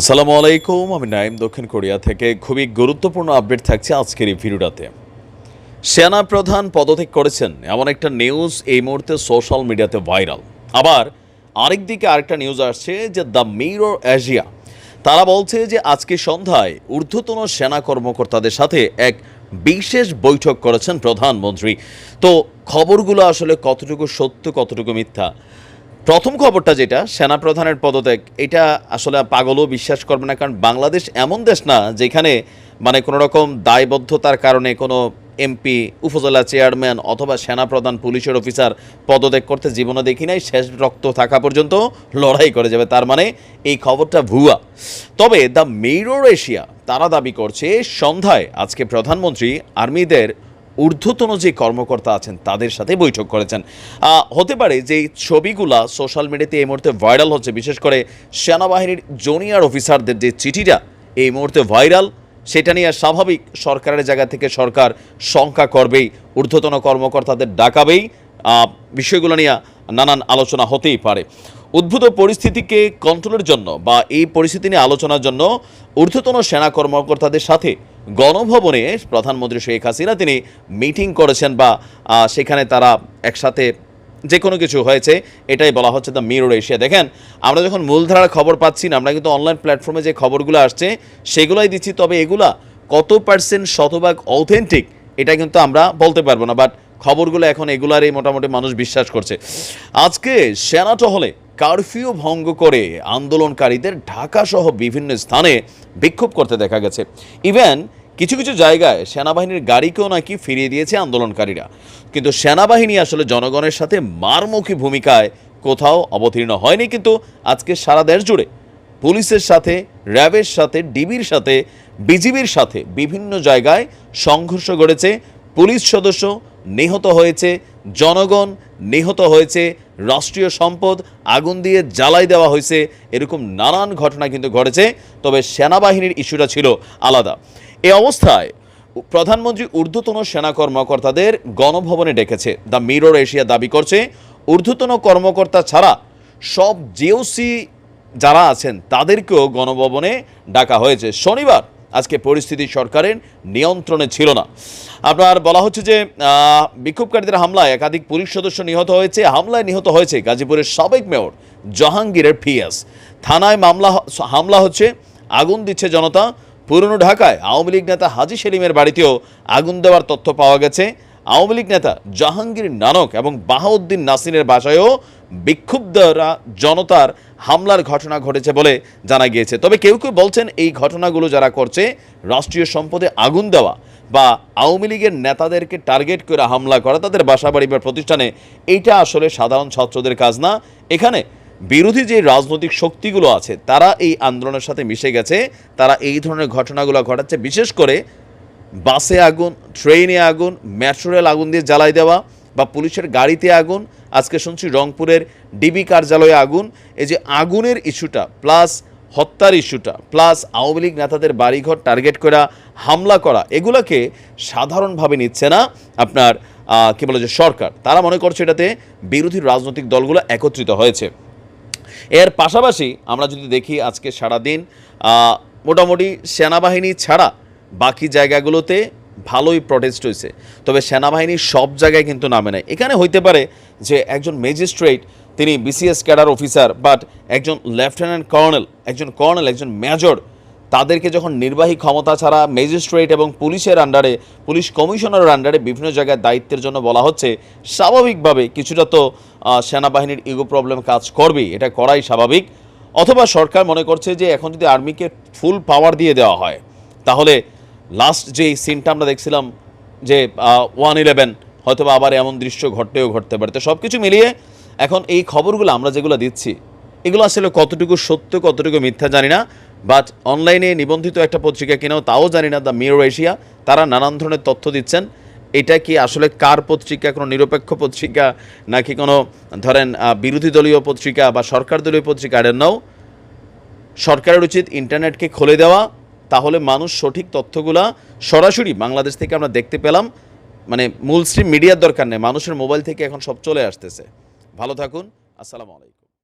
আসসালামু আলাইকুম, আমি নাইম দক্ষিণ কোরিয়া থেকে। খুবই গুরুত্বপূর্ণ আপডেট থাকছে আজকের এই ভিডিওটাতে। সেনা প্রধান পদত্যাগ করেছেন। এমন একটা নিউজ এই মুহূর্তে সোশ্যাল মিডিয়াতে ভাইরাল। আবার আরেক দিকে আরেকটা নিউজ আসছে যে দ্য মিরর এশিয়া, তারা বলছে যে আজকে সন্ধ্যায় ঊর্ধ্বতন সেনা কর্মকর্তাদের সাথে এক বিশেষ বৈঠক করেছেন প্রধানমন্ত্রী। তো খবরগুলো আসলে কতটুকু সত্য, কতটুকু মিথ্যা? প্রথম খবরটা যেটা, সেনাপ্রধানের পদত্যাগ, এটা আসলে পাগলও বিশ্বাস করবে না, কারণ বাংলাদেশ এমন দেশ না যেখানে মানে কোনো রকম দায়বদ্ধতার কারণে কোনো এমপি, উপজেলা চেয়ারম্যান অথবা সেনাপ্রধান, পুলিশের অফিসার পদত্যাগ করতে জীবনে দেখি নাই, শেষ রক্ত থাকা পর্যন্ত লড়াই করে যাবে, তার মানে এই খবরটা ভুয়া। তবে দ্য মেরর এশিয়া, তারা দাবি করছে, সন্ধ্যায় আজকে প্রধানমন্ত্রী আর্মিদের ঊর্ধ্বতন যে কর্মকর্তা আছেন, তাদের সাথে বৈঠক করেছেন। হতে পারে যে ছবিগুলা সোশ্যাল মিডিয়াতে এই মুহূর্তে ভাইরাল হচ্ছে, বিশেষ করে সেনাবাহিনীর জুনিয়র অফিসারদের যে চিঠিটা, এই মুহূর্তে ভাইরাল সেটা নিয়ে স্বাভাবিক সরকারের জায়গা থেকে সরকার শঙ্কা করবেই, ঊর্ধ্বতন কর্মকর্তাদের ডাকাবেই বিষয়গুলো নিয়ে নানান আলোচনা হতেই পারে। উদ্ভূত পরিস্থিতিকে কন্ট্রোলের জন্য বা এই পরিস্থিতি নিয়ে আলোচনার জন্য ঊর্ধ্বতন সেনা কর্মকর্তাদের সাথে গণভবনে প্রধানমন্ত্রী শেখ হাসিনা তিনি মিটিং করেছেন বা সেখানে তারা একসাথে যে কোনো কিছু হয়েছে, এটাই বলা হচ্ছে দ্য মিরর এশিয়া দেখেন, আমরা যখন মূলধারার খবর পাচ্ছি না, আমরা কিন্তু অনলাইন প্ল্যাটফর্মে যে খবরগুলো আসছে, সেগুলোই দিচ্ছি, তবে এগুলা কত পার্সেন্ট শতভাগ অথেন্টিক এটা কিন্তু আমরা বলতে পারব না বাট খবরগুলো এখন এগুলারই মোটামুটি মানুষ বিশ্বাস করছে। আজকে সেনা টহলে কারফিউ ভঙ্গ করে আন্দোলনকারীদের ঢাকা সহ বিভিন্ন স্থানে বিক্ষোভ করতে দেখা গেছে। ইভেন কিছু কিছু জায়গায় সেনাবাহিনীর গাড়িকেও নাকি ফিরিয়ে দিয়েছে আন্দোলনকারীরা। কিন্তু সেনাবাহিনী আসলে জনগণের সাথে মারমুখী ভূমিকায় কোথাও অবতীর্ণ হয়নি, কিন্তু আজকে সারা দেশ জুড়ে পুলিশের সাথে, র্যাবের সাথে, ডিবির সাথে, বিজিবির সাথে বিভিন্ন জায়গায় সংঘর্ষ গড়েছে। পুলিশ সদস্য নিহত হয়েছে, জনগণ নিহত হয়েছে, রাষ্ট্রীয় সম্পদ আগুন দিয়ে জ্বালাই দেওয়া হয়েছে, এরকম নানান ঘটনা কিন্তু ঘটেছে, তবে সেনাবাহিনীর ইস্যুটা ছিল আলাদা। এই অবস্থায় প্রধানমন্ত্রী ঊর্ধ্বতন সেনা কর্মকর্তাদের গণভবনে ডেকেছে। দ্য মিরর এশিয়া দাবি করছে, ঊর্ধ্বতন কর্মকর্তা ছাড়া সব জিওসি যারা আছেন, তাদেরকেও গণভবনে ডাকা হয়েছে। শনিবার আজকে পরিস্থিতি সরকারের নিয়ন্ত্রণে ছিল না। আপনার বলা হচ্ছে যে বিক্ষোভকারীদের হামলায় একাধিক পুলিশ সদস্য নিহত হয়েছে, হামলায় নিহত হয়েছে গাজীপুরের সাবেক মেয়র জাহাঙ্গীরের পিএস থানায় মামলা হামলা হচ্ছে আগুন দিচ্ছে জনতা। পুরনো ঢাকায় আওয়ামী লীগ নেতা হাজি সেলিমের বাড়িতেও আগুন দেওয়ার তথ্য পাওয়া গেছে। আওয়ামী লীগ নেতা জাহাঙ্গীর নানক এবং বাহাউদ্দিন নাসিরের বাসায়ও বিক্ষুব্ধরা জনতার হামলার ঘটনা ঘটেছে বলে জানা গিয়েছে। তবে কেউ কেউ বলছেন এই ঘটনাগুলো যারা করছে, রাষ্ট্রীয় সম্পদে আগুন দেওয়া বা আওয়ামী লীগের নেতাদেরকে টার্গেট করে হামলা করা, তাদের বাসা বাড়ি বা প্রতিষ্ঠানে এইটা আসলে সাধারণ ছাত্রদের কাজ না। এখানে বিরোধী যে রাজনৈতিক শক্তিগুলো আছে, তারা এই আন্দোলনের সাথে মিশে গেছে, তারা এই ধরনের ঘটনাগুলো ঘটাচ্ছে, বিশেষ করে বাসে আগুন, ট্রেনে আগুন মেট্রো রেল আগুন দিয়ে জ্বালাই দেওয়া বা পুলিশের গাড়িতে আগুন, আজকে শুনছি রংপুরের ডিবি কার্যালয়ে আগুন। এই যে আগুনের ইস্যুটা, প্লাস হত্যার ইস্যুটা, প্লাস আওয়ামী লীগ নেতাদের বাড়িঘর টার্গেট করা, হামলা করা, এগুলোকে সাধারণভাবে নিচ্ছে না আপনার কি বলে যে সরকার। তারা মনে করছে এটাতে বিরোধী রাজনৈতিক দলগুলো একত্রিত হয়েছে। এর পাশাপাশি আমরা যদি দেখি আজকে সারাদিন মোটামুটি সেনাবাহিনী ছাড়া বাকি জায়গাগুলোতে ভালোই প্রটেস্ট হয়েছে তবে সেনাবাহিনী সব জায়গায় কিন্তু নামে নেয় এখানে হইতে পারে যে একজন ম্যাজিস্ট্রেট তিনি বিসিএস ক্যাডার অফিসার বাট একজন লেফটেন্যান্ট কর্নেল একজন কর্নেল একজন মেজর তাদেরকে যখন নির্বাহী ক্ষমতা ছাড়া ম্যাজিস্ট্রেট এবং পুলিশের আন্ডারে পুলিশ কমিশনারের আন্ডারে বিভিন্ন জায়গায় দায়িত্বের জন্য বলা হচ্ছে, স্বাভাবিকভাবে কিছুটা তো সেনাবাহিনীর ইগো প্রবলেম কাজ করবেই, এটা করাই স্বাভাবিক। অথবা সরকার মনে করছে যে এখন যদি আর্মিকে ফুল পাওয়ার দিয়ে দেওয়া হয়, তাহলে লাস্ট যে সিনটা আমরা দেখছিলাম যে ওয়ান ইলেভেন হয়তো আবার এমন দৃশ্য ঘটতেও ঘটতে পারে। তো সব কিছু মিলিয়ে এখন এই খবরগুলো আমরা যেগুলো দিচ্ছি, এগুলো আসলে কতটুকু সত্য, কতটুকু মিথ্যা জানি না। বাট অনলাইনে নিবন্ধিত একটা পত্রিকা কিনেও তাও জানি না দ্য মিরর এশিয়া তারা নানান ধরনের তথ্য দিচ্ছেন। এটা কি আসলে কার পত্রিকা, কোনো নিরপেক্ষ পত্রিকা, নাকি কোনো, ধরেন বিরোধী দলীয় পত্রিকা বা সরকার দলীয় পত্রিকা? আর নাও সরকারের উচিত ইন্টারনেটকে খুলে দেওয়া তাহলে মানুষ সঠিক তথ্যগুলা সরাসরি বাংলাদেশ থেকে আমরা দেখতে পেলাম। মানে মূল স্ট্রিম মিডিয়ার দরকার নেই, মানুষের মোবাইল থেকে এখন সব চলে আসতেছে। ভালো থাকুন, আসসালামু আলাইকুম।